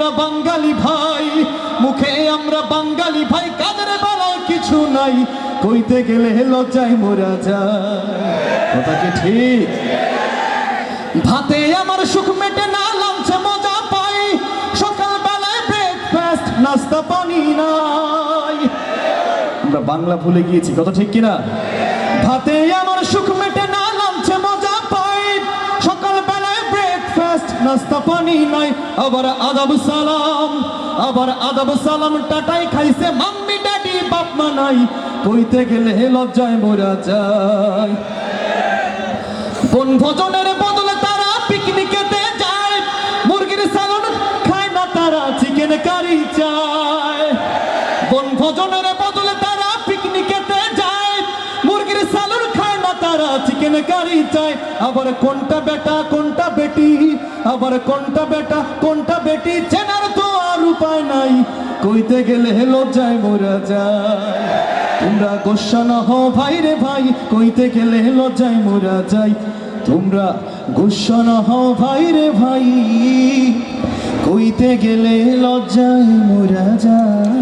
আমরা বাঙালি ভাই, মুখে আমরা বাঙালি ভাই, কাদের বেলায় কিছু নাই, কইতে গেলে লজ্জায় মোরা যায়। কি ঠিক? ভাতে আমার সুখ মেটে না, লাঞ্চে মজা পাই সকাল বেলায় ব্রেকফাস্ট নাস্তা, পানি নাই। আমরা বাংলা ভুলে গিয়েছি, কথা ঠিক কিনা? ভাতে আমার সুখ মেটে না নাস্তা পানি নাই আবার আদাব সালাম, আবার আদাব সালাম টাটাই খাইছে মাম্মি ড্যাডি, বাপ মা নাই। কইতে গেলে লজ্জায় মোরা যায়। বন ভোজনের বদলে তারা পিকনিকেতে যায়। মুরগির সালন খায় না তারা চিকেন কারি চায়। বন ভোজনের বদলে তারা পিকনিকেতে যায়। মুরগির সালন খায় না তারা চিকেন কারি চায়। আবার কোনটা বেটা, কোনটা বেটি আবার কোনটা বেটা, কোনটা বেটি, চেনার তো আর উপায় নাই। কইতে গেলে লজ্জায় মোরা যায়। তোমরা গোসা না হও ভাই রে ভাই, কইতে গেলে লজ্জায় মোরা যাই তোমরা গোসা না ভাই রে ভাই, কইতে গেলে লজ্জায় মোরা যায়।